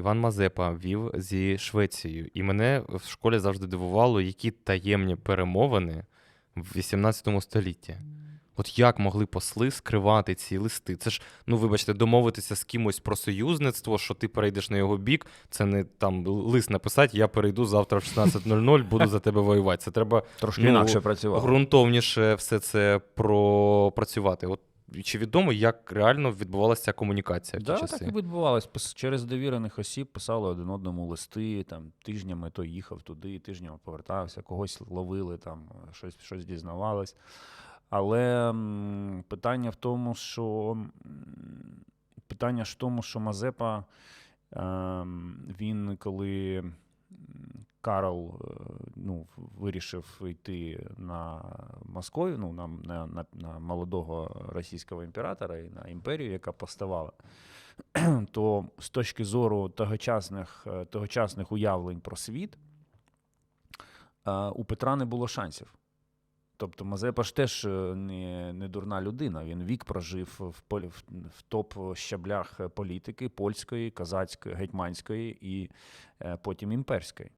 Іван Мазепа вів зі Швецією, і мене в школі завжди дивувало, які таємні перемовини в 18 столітті. От як могли посли скривати ці листи? Це ж, ну вибачте, домовитися з кимось про союзництво, що ти перейдеш на його бік. Це не там лист написати, я перейду завтра в 16.00, буду за тебе воювати. Це треба Трошки Ну, інакше працював. ґрунтовніше все це пропрацювати. От чи відомо, як реально відбувалася ця комунікація в ті Да, часи? так і відбувалось. Пис- Через довірених осіб писали один одному листи, там тижнями то їхав туди, тижнями повертався, когось ловили, там щось, щось дізнавались. Але м, питання в тому, що м, питання ж в тому, що Мазепа, ем, він коли м, Карл е, ну, вирішив йти на Московію, ну, на, на, на, молодого російського імператора і на імперію, яка поставала, то з точки зору тогочасних, е, тогочасних уявлень про світ, е, у Петра не було шансів. Тобто Мазепа ж теж е, не, не дурна людина. Він вік прожив в, в, в топ-щаблях політики польської, казацької, гетьманської і потім імперської.